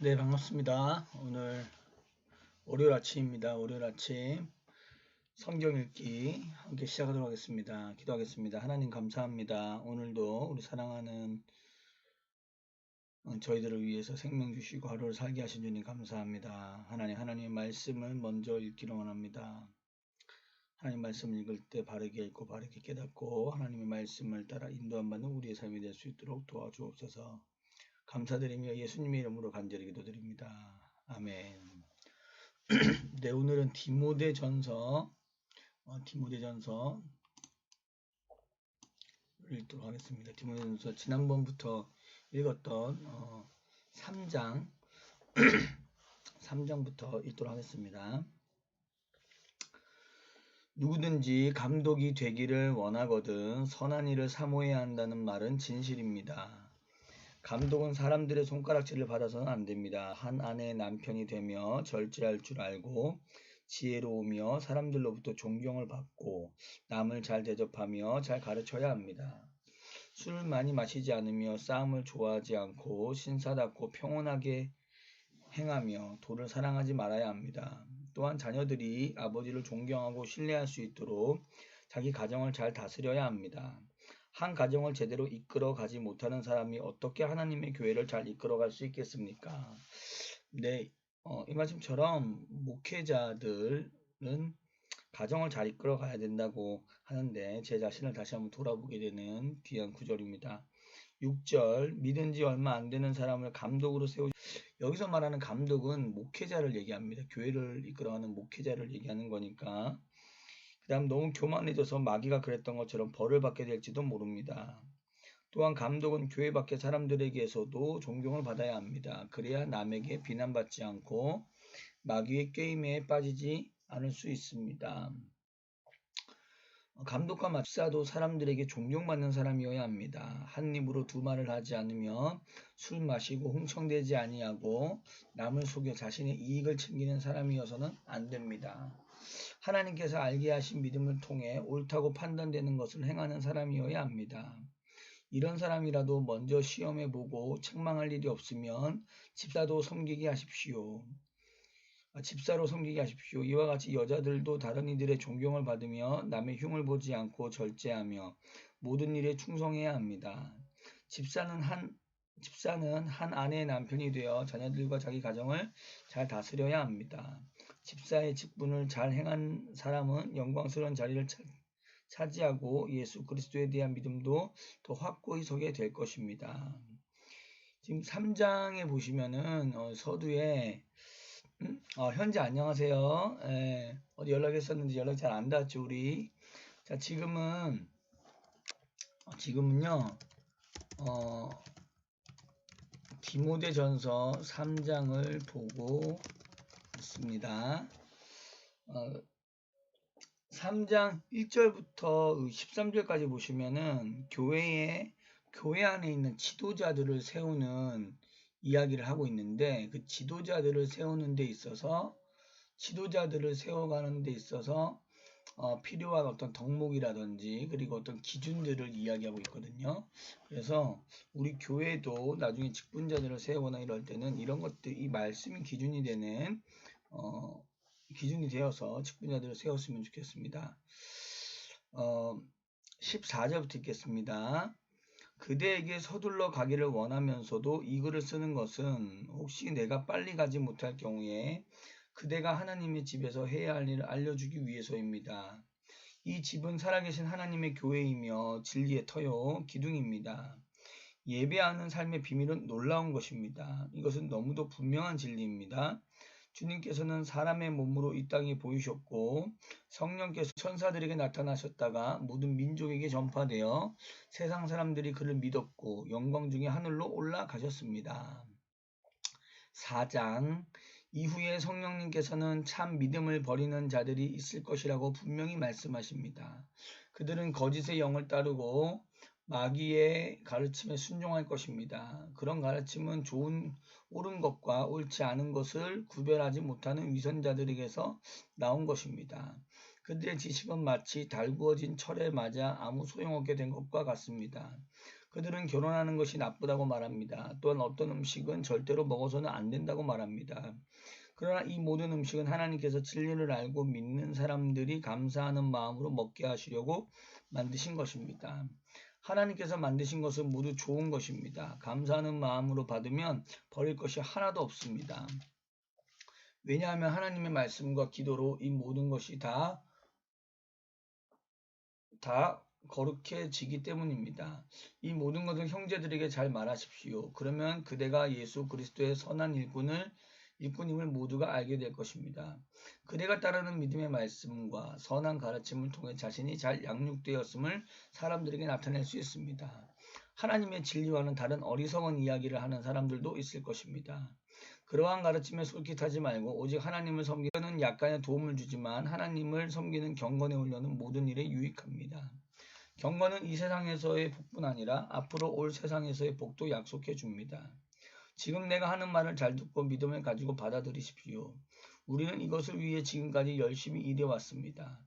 네, 반갑습니다. 오늘 월요일 아침입니다. 월요일 아침 성경 읽기 함께 시작하도록 하겠습니다. 기도하겠습니다. 하나님 감사합니다. 오늘도 우리 사랑하는 어, 저희들을 위해서 생명 주시고 하루를 살게 하신 주님 감사합니다. 하나님, 하나님의 말씀을 먼저 읽기를 원합니다. 하나님 말씀을 읽을 때 바르게 읽고 바르게 깨닫고 하나님의 말씀을 따라 인도함 받는 우리의 삶이 될 수 있도록 도와주옵소서. 감사드리며 예수님의 이름으로 간절히 기도드립니다. 아멘. 네, 오늘은 디모데 전서, 어, 디모데 전서 읽도록 하겠습니다. 디모데 전서 지난번부터 읽었던 어, 3장 3장부터 읽도록 하겠습니다. 누구든지 감독이 되기를 원하거든 선한 일을 사모해야 한다는 말은 진실입니다. 감독은 사람들의 손가락질을 받아서는 안 됩니다. 한 아내의 남편이 되며 절제할 줄 알고 지혜로우며 사람들로부터 존경을 받고 남을 잘 대접하며 잘 가르쳐야 합니다. 술을 많이 마시지 않으며 싸움을 좋아하지 않고 신사답고 평온하게 행하며 도를 사랑하지 말아야 합니다. 또한 자녀들이 아버지를 존경하고 신뢰할 수 있도록 자기 가정을 잘 다스려야 합니다. 한 가정을 제대로 이끌어 가지 못하는 사람이 어떻게 하나님의 교회를 잘 이끌어 갈 수 있겠습니까? 네, 어, 이 말씀처럼 목회자들은 가정을 잘 이끌어 가야 된다고 하는데 제 자신을 다시 한번 돌아보게 되는 귀한 구절입니다. 6절 믿은 지 얼마 안 되는 사람을 감독으로 세우 여기서 말하는 감독은 목회자를 얘기합니다. 교회를 이끌어가는 목회자를 얘기하는 거니까 그 다음 너무 교만해져서 마귀가 그랬던 것처럼 벌을 받게 될지도 모릅니다. 또한 감독은 교회 밖의 사람들에게서도 존경을 받아야 합니다. 그래야 남에게 비난받지 않고 마귀의 게임에 빠지지 않을 수 있습니다. 감독과 마사도 사람들에게 존경받는 사람이어야 합니다. 한 입으로 두 말을 하지 않으며 술 마시고 흥청대지 아니하고 남을 속여 자신의 이익을 챙기는 사람이어서는 안 됩니다. 하나님께서 알게 하신 믿음을 통해 옳다고 판단되는 것을 행하는 사람이어야 합니다. 이런 사람이라도 먼저 시험해 보고 책망할 일이 없으면 집사도 섬기게 하십시오. 아, 집사로 섬기게 하십시오. 이와 같이 여자들도 다른 이들의 존경을 받으며 남의 흉을 보지 않고 절제하며 모든 일에 충성해야 합니다. 집사는 한 집사는 한 아내의 남편이 되어 자녀들과 자기 가정을 잘 다스려야 합니다. 집사의 직분을 잘 행한 사람은 영광스러운 자리를 차지하고 예수 그리스도에 대한 믿음도 더 확고히 서게 될 것입니다. 지금 3장에 보시면은 어, 서두에 음? 어, 현재 안녕하세요. 예, 어디 연락했었는지 연락 잘 안 닿았죠, 우리. 자, 지금은, 어, 지금은요, 어, 디모데 전서 3장을 보고 있습니다. 어, 3장 1절부터 13절까지 보시면은 교회에, 교회 안에 있는 지도자들을 세우는 이야기를 하고 있는데 그 지도자들을 세우는 데 있어서 지도자들을 세워가는 데 있어서 어, 필요한 어떤 덕목이라든지 그리고 어떤 기준들을 이야기하고 있거든요. 그래서 우리 교회도 나중에 직분자들을 세우거나 이럴 때는 이런 것들 이 말씀이 기준이 되는 어, 기준이 되어서 직분자들을 세웠으면 좋겠습니다. 어, 14절부터 읽겠습니다. 그대에게 서둘러 가기를 원하면서도 이 글을 쓰는 것은 혹시 내가 빨리 가지 못할 경우에 그대가 하나님의 집에서 해야 할 일을 알려주기 위해서입니다. 이 집은 살아계신 하나님의 교회이며 진리의 터요 기둥입니다. 예배하는 삶의 비밀은 놀라운 것입니다. 이것은 너무도 분명한 진리입니다. 주님께서는 사람의 몸으로 이 땅에 보이셨고 성령께서 천사들에게 나타나셨다가 모든 민족에게 전파되어 세상 사람들이 그를 믿었고 영광 중에 하늘로 올라가셨습니다. 4장 이후에 성령님께서는 참 믿음을 버리는 자들이 있을 것이라고 분명히 말씀하십니다. 그들은 거짓의 영을 따르고 마귀의 가르침에 순종할 것입니다. 그런 가르침은 좋은 옳은 것과 옳지 않은 것을 구별하지 못하는 위선자들에게서 나온 것입니다. 그들의 지식은 마치 달구어진 철에 맞아 아무 소용없게 된 것과 같습니다. 그들은 결혼하는 것이 나쁘다고 말합니다. 또한 어떤 음식은 절대로 먹어서는 안 된다고 말합니다. 그러나 이 모든 음식은 하나님께서 진리를 알고 믿는 사람들이 감사하는 마음으로 먹게 하시려고 만드신 것입니다. 하나님께서 만드신 것은 모두 좋은 것입니다. 감사하는 마음으로 받으면 버릴 것이 하나도 없습니다. 왜냐하면 하나님의 말씀과 기도로 이 모든 것이 다, 다 거룩해지기 때문입니다. 이 모든 것을 형제들에게 잘 말하십시오. 그러면 그대가 예수 그리스도의 선한 일꾼을 일꾼임을 모두가 알게 될 것입니다. 그대가 따르는 믿음의 말씀과 선한 가르침을 통해 자신이 잘 양육되었음을 사람들에게 나타낼 수 있습니다. 하나님의 진리와는 다른 어리석은 이야기를 하는 사람들도 있을 것입니다. 그러한 가르침에 솔깃하지 말고 오직 하나님을 섬기는 약간의 도움을 주지만 하나님을 섬기는 경건에 올려는 모든 일에 유익합니다. 경건은 이 세상에서의 복뿐 아니라 앞으로 올 세상에서의 복도 약속해 줍니다. 지금 내가 하는 말을 잘 듣고 믿음을 가지고 받아들이십시오. 우리는 이것을 위해 지금까지 열심히 일해왔습니다.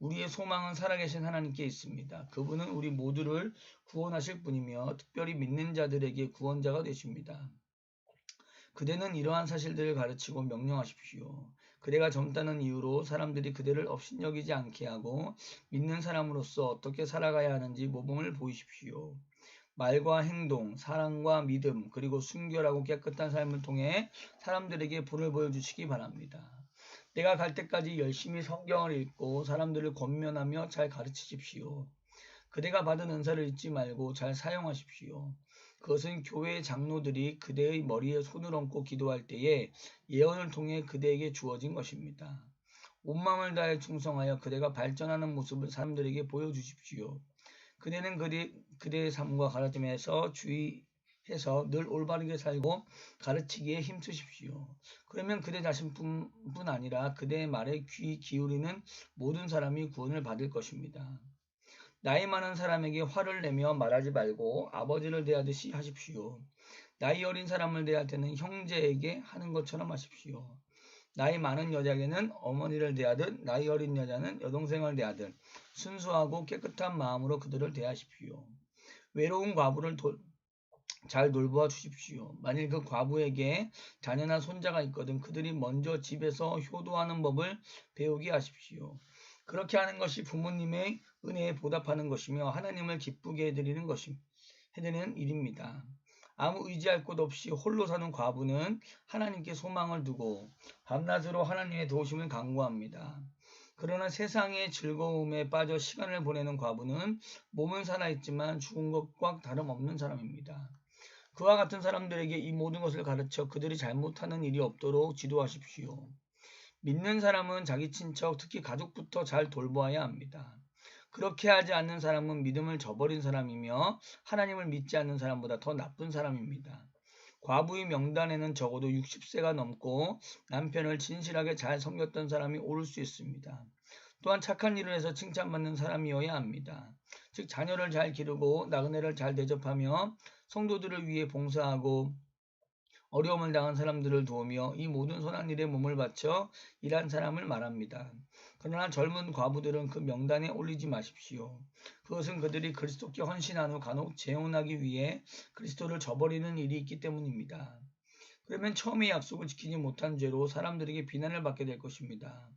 우리의 소망은 살아계신 하나님께 있습니다. 그분은 우리 모두를 구원하실 분이며 특별히 믿는 자들에게 구원자가 되십니다. 그대는 이러한 사실들을 가르치고 명령하십시오. 그대가 젊다는 이유로 사람들이 그대를 업신여기지 않게 하고 믿는 사람으로서 어떻게 살아가야 하는지 모범을 보이십시오. 말과 행동, 사랑과 믿음, 그리고 순결하고 깨끗한 삶을 통해 사람들에게 불을 보여주시기 바랍니다. 내가 갈 때까지 열심히 성경을 읽고 사람들을 권면하며 잘 가르치십시오. 그대가 받은 은사를 잊지 말고 잘 사용하십시오. 그것은 교회의 장로들이 그대의 머리에 손을 얹고 기도할 때에 예언을 통해 그대에게 주어진 것입니다. 온 마음을 다해 충성하여 그대가 발전하는 모습을 사람들에게 보여주십시오. 그대는 그대, 그대의 삶과 가르침에서 주의해서 늘 올바르게 살고 가르치기에 힘쓰십시오. 그러면 그대 자신뿐 아니라 그대의 말에 귀 기울이는 모든 사람이 구원을 받을 것입니다. 나이 많은 사람에게 화를 내며 말하지 말고 아버지를 대하듯이 하십시오. 나이 어린 사람을 대할 때는 형제에게 하는 것처럼 하십시오. 나이 많은 여자에게는 어머니를 대하듯 나이 어린 여자는 여동생을 대하듯 순수하고 깨끗한 마음으로 그들을 대하십시오. 외로운 과부를 도, 잘 돌보아 주십시오. 만일 그 과부에게 자녀나 손자가 있거든 그들이 먼저 집에서 효도하는 법을 배우게 하십시오. 그렇게 하는 것이 부모님의 은혜에 보답하는 것이며 하나님을 기쁘게 해드리는 것임, 해드리는 일입니다. 아무 의지할 곳 없이 홀로 사는 과부는 하나님께 소망을 두고 밤낮으로 하나님의 도우심을 강구합니다. 그러나 세상의 즐거움에 빠져 시간을 보내는 과부는 몸은 살아있지만 죽은 것과 다름없는 사람입니다. 그와 같은 사람들에게 이 모든 것을 가르쳐 그들이 잘못하는 일이 없도록 지도하십시오. 믿는 사람은 자기 친척, 특히 가족부터 잘 돌보아야 합니다. 그렇게 하지 않는 사람은 믿음을 저버린 사람이며 하나님을 믿지 않는 사람보다 더 나쁜 사람입니다. 과부의 명단에는 적어도 60세가 넘고 남편을 진실하게 잘 섬겼던 사람이 오를 수 있습니다. 또한 착한 일을 해서 칭찬받는 사람이어야 합니다. 즉 자녀를 잘 기르고 나그네를 잘 대접하며 성도들을 위해 봉사하고 어려움을 당한 사람들을 도우며 이 모든 선한 일에 몸을 바쳐 일한 사람을 말합니다. 그러나 젊은 과부들은 그 명단에 올리지 마십시오. 그것은 그들이 그리스도께 헌신한 후 간혹 재혼하기 위해 그리스도를 저버리는 일이 있기 때문입니다. 그러면 처음의 약속을 지키지 못한 죄로 사람들에게 비난을 받게 될 것입니다.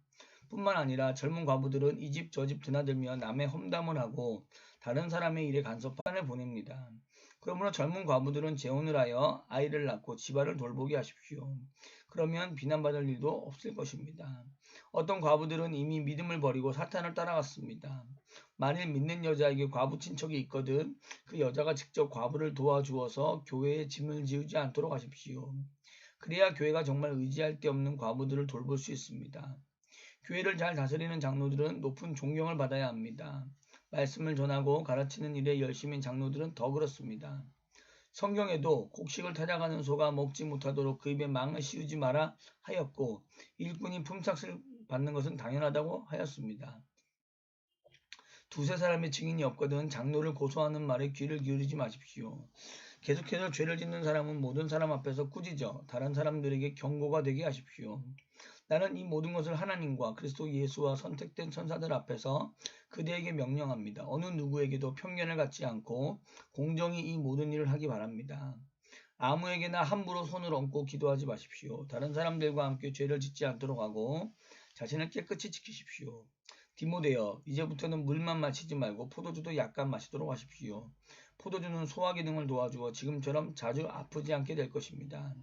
뿐만 아니라 젊은 과부들은 이 집 저집 드나들며 남의 험담을 하고 다른 사람의 일에 간섭판을 보냅니다. 그러므로 젊은 과부들은 재혼을 하여 아이를 낳고 집안을 돌보게 하십시오. 그러면 비난받을 일도 없을 것입니다. 어떤 과부들은 이미 믿음을 버리고 사탄을 따라갔습니다. 만일 믿는 여자에게 과부 친척이 있거든 그 여자가 직접 과부를 도와주어서 교회에 짐을 지우지 않도록 하십시오. 그래야 교회가 정말 의지할 데 없는 과부들을 돌볼 수 있습니다. 교회를 잘 다스리는 장로들은 높은 존경을 받아야 합니다. 말씀을 전하고 가르치는 일에 열심인 장로들은 더 그렇습니다. 성경에도 곡식을 찾아가는 소가 먹지 못하도록 그 입에 망을 씌우지 마라 하였고 일꾼이 품삯을 받는 것은 당연하다고 하였습니다. 두세 사람의 증인이 없거든 장로를 고소하는 말에 귀를 기울이지 마십시오. 계속해서 죄를 짓는 사람은 모든 사람 앞에서 꾸짖어 다른 사람들에게 경고가 되게 하십시오. 나는 이 모든 것을 하나님과 그리스도 예수와 선택된 천사들 앞에서 그대에게 명령합니다. 어느 누구에게도 편견을 갖지 않고 공정히 이 모든 일을 하기 바랍니다. 아무에게나 함부로 손을 얹고 기도하지 마십시오. 다른 사람들과 함께 죄를 짓지 않도록 하고 자신을 깨끗이 지키십시오. 디모데여, 이제부터는 물만 마시지 말고 포도주도 약간 마시도록 하십시오. 포도주는 소화 기능을 도와주어 지금처럼 자주 아프지 않게 될 것입니다.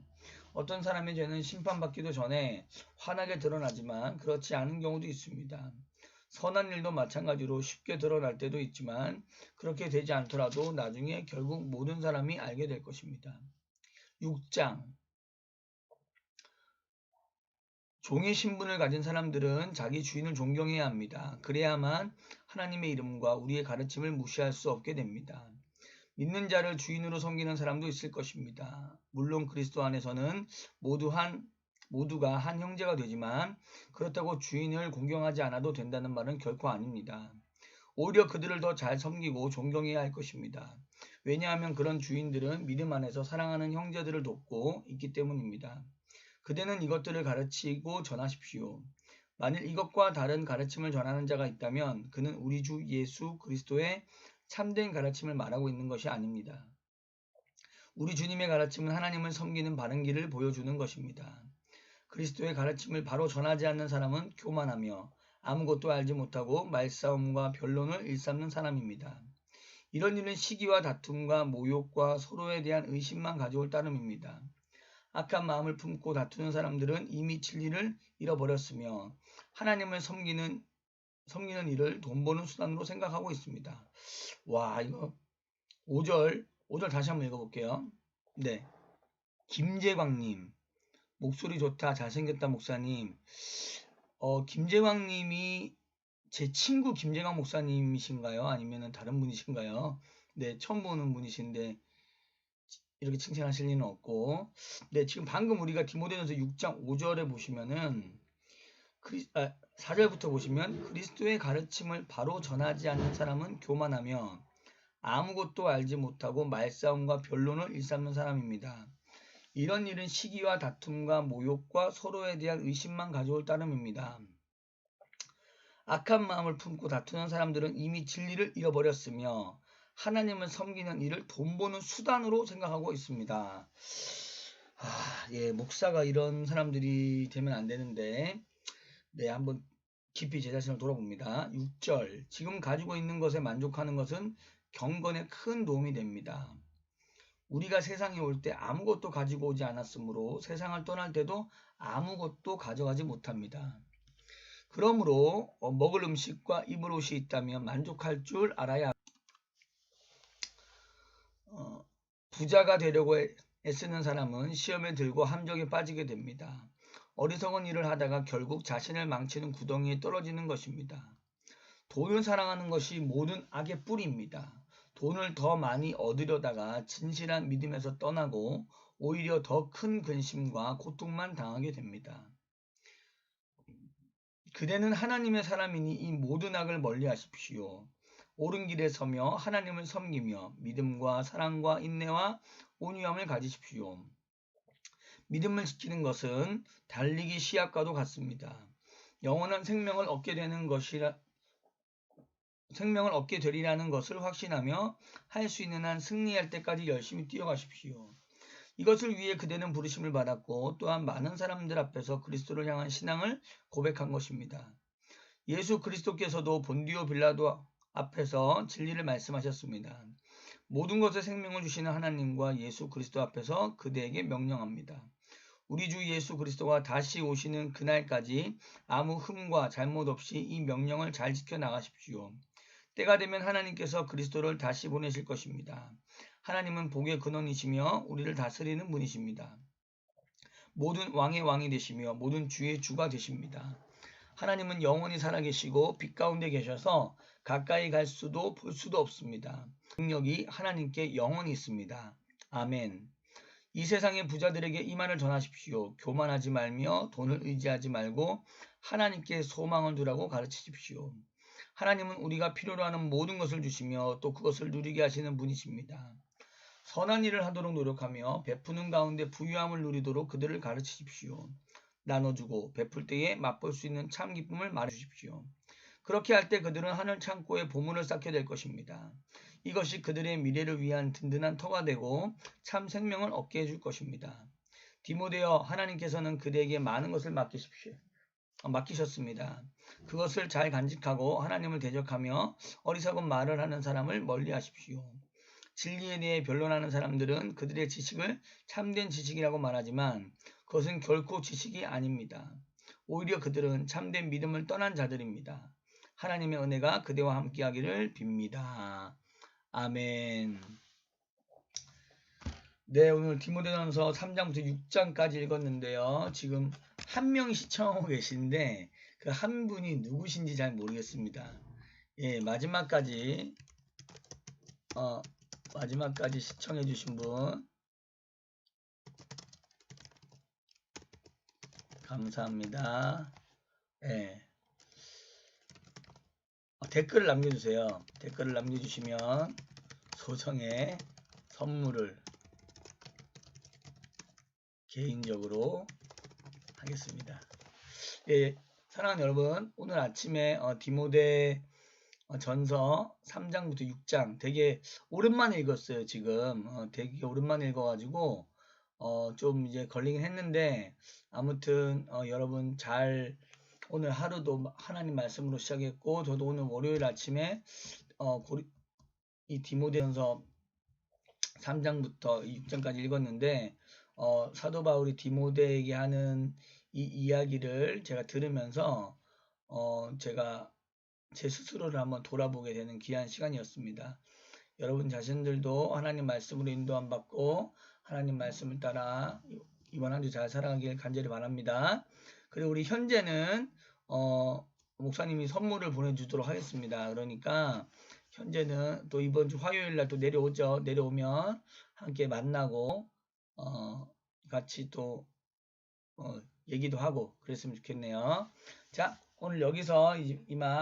어떤 사람의 죄는 심판받기도 전에 환하게 드러나지만 그렇지 않은 경우도 있습니다. 선한 일도 마찬가지로 쉽게 드러날 때도 있지만 그렇게 되지 않더라도 나중에 결국 모든 사람이 알게 될 것입니다. 6장 종의 신분을 가진 사람들은 자기 주인을 존경해야 합니다. 그래야만 하나님의 이름과 우리의 가르침을 무시할 수 없게 됩니다. 믿는 자를 주인으로 섬기는 사람도 있을 것입니다. 물론 그리스도 안에서는 모두 한 모두가 한 형제가 되지만 그렇다고 주인을 공경하지 않아도 된다는 말은 결코 아닙니다. 오히려 그들을 더 잘 섬기고 존경해야 할 것입니다. 왜냐하면 그런 주인들은 믿음 안에서 사랑하는 형제들을 돕고 있기 때문입니다. 그대는 이것들을 가르치고 전하십시오. 만일 이것과 다른 가르침을 전하는 자가 있다면 그는 우리 주 예수 그리스도의 참된 가르침을 말하고 있는 것이 아닙니다. 우리 주님의 가르침은 하나님을 섬기는 바른 길을 보여주는 것입니다. 그리스도의 가르침을 바로 전하지 않는 사람은 교만하며 아무것도 알지 못하고 말싸움과 변론을 일삼는 사람입니다. 이런 일은 시기와 다툼과 모욕과 서로에 대한 의심만 가져올 따름입니다. 악한 마음을 품고 다투는 사람들은 이미 진리를 잃어버렸으며 하나님을 섬기는 섬기는 일을 돈 버는 수단으로 생각하고 있습니다. 와 이거 5절 5절 다시 한번 읽어볼게요. 네, 김재광님 목소리 좋다 잘생겼다 목사님. 어 김재광님이 제 친구 김재광 목사님이신가요? 아니면 다른 분이신가요? 네, 처음 보는 분이신데 이렇게 칭찬하실 리는 없고 네, 지금 방금 우리가 디모데전서 6장 5절에 보시면은 크리, 아, 4절부터 보시면 그리스도의 가르침을 바로 전하지 않는 사람은 교만하며 아무것도 알지 못하고 말싸움과 변론을 일삼는 사람입니다. 이런 일은 시기와 다툼과 모욕과 서로에 대한 의심만 가져올 따름입니다. 악한 마음을 품고 다투는 사람들은 이미 진리를 잃어버렸으며 하나님을 섬기는 일을 돈 버는 수단으로 생각하고 있습니다. 아, 예, 목사가 이런 사람들이 되면 안 되는데, 네, 한번 깊이 제 자신을 돌아봅니다. 6절. 지금 가지고 있는 것에 만족하는 것은 경건에 큰 도움이 됩니다. 우리가 세상에 올 때 아무것도 가지고 오지 않았으므로 세상을 떠날 때도 아무것도 가져가지 못합니다. 그러므로 어, 먹을 음식과 입을 옷이 있다면 만족할 줄 알아야 어, 부자가 되려고 애쓰는 사람은 시험에 들고 함정에 빠지게 됩니다. 어리석은 일을 하다가 결국 자신을 망치는 구덩이에 떨어지는 것입니다. 돈을 사랑하는 것이 모든 악의 뿌리입니다. 돈을 더 많이 얻으려다가 진실한 믿음에서 떠나고 오히려 더 큰 근심과 고통만 당하게 됩니다. 그대는 하나님의 사람이니 이 모든 악을 멀리 하십시오. 옳은 길에 서며 하나님을 섬기며 믿음과 사랑과 인내와 온유함을 가지십시오. 믿음을 지키는 것은 달리기 시합과도 같습니다. 영원한 생명을 얻게 되는 것이라 생명을 얻게 되리라는 것을 확신하며 할 수 있는 한 승리할 때까지 열심히 뛰어가십시오. 이것을 위해 그대는 부르심을 받았고 또한 많은 사람들 앞에서 그리스도를 향한 신앙을 고백한 것입니다. 예수 그리스도께서도 본디오 빌라도 앞에서 진리를 말씀하셨습니다. 모든 것에 생명을 주시는 하나님과 예수 그리스도 앞에서 그대에게 명령합니다. 우리 주 예수 그리스도가 다시 오시는 그날까지 아무 흠과 잘못 없이 이 명령을 잘 지켜 나가십시오. 때가 되면 하나님께서 그리스도를 다시 보내실 것입니다. 하나님은 복의 근원이시며 우리를 다스리는 분이십니다. 모든 왕의 왕이 되시며 모든 주의 주가 되십니다. 하나님은 영원히 살아계시고 빛 가운데 계셔서 가까이 갈 수도 볼 수도 없습니다. 능력이 하나님께 영원히 있습니다. 아멘. 이 세상의 부자들에게 이 말을 전하십시오. 교만하지 말며 돈을 의지하지 말고 하나님께 소망을 두라고 가르치십시오. 하나님은 우리가 필요로 하는 모든 것을 주시며 또 그것을 누리게 하시는 분이십니다. 선한 일을 하도록 노력하며 베푸는 가운데 부유함을 누리도록 그들을 가르치십시오. 나눠주고 베풀 때에 맛볼 수 있는 참 기쁨을 말해 주십시오. 그렇게 할 때 그들은 하늘 창고에 보물을 쌓게 될 것입니다. 이것이 그들의 미래를 위한 든든한 터가 되고 참 생명을 얻게 해줄 것입니다. 디모데여 하나님께서는 그대에게 많은 것을 맡기십시오. 어, 맡기셨습니다. 그것을 잘 간직하고 하나님을 대적하며 어리석은 말을 하는 사람을 멀리 하십시오. 진리에 대해 변론하는 사람들은 그들의 지식을 참된 지식이라고 말하지만 그것은 결코 지식이 아닙니다. 오히려 그들은 참된 믿음을 떠난 자들입니다. 하나님의 은혜가 그대와 함께하기를 빕니다. 아멘. 네, 오늘 디모데전서 3장부터 6장까지 읽었는데요. 지금 한 명이 시청하고 계신데 그 한 분이 누구신지 잘 모르겠습니다. 예, 마지막까지 어, 마지막까지 시청해 주신 분 감사합니다. 예. 어, 댓글을 남겨주세요. 댓글을 남겨주시면 소정의 선물을 개인적으로 하겠습니다. 예, 사랑하는 여러분, 오늘 아침에 어, 디모데 어, 전서 3장부터 6장 되게 오랜만에 읽었어요. 지금 어, 되게 오랜만에 읽어가지고 어, 좀 이제 걸리긴 했는데 아무튼 어, 여러분 잘 오늘 하루도 하나님 말씀으로 시작했고 저도 오늘 월요일 아침에 어, 고리, 이 디모데전서 3장부터 6장까지 읽었는데 어, 사도 바울이 디모데에게 하는 이 이야기를 제가 들으면서 어, 제가 제 스스로를 한번 돌아보게 되는 귀한 시간이었습니다. 여러분 자신들도 하나님 말씀으로 인도함 받고 하나님 말씀을 따라 이번 한 주 잘 살아가길 간절히 바랍니다. 그리고 우리 현재는 어, 목사님이 선물을 보내주도록 하겠습니다. 그러니까 현재는 또 이번 주 화요일 날 또 내려오죠. 내려오면 함께 만나고 어, 같이 또 어, 얘기도 하고 그랬으면 좋겠네요. 자, 오늘 여기서 이만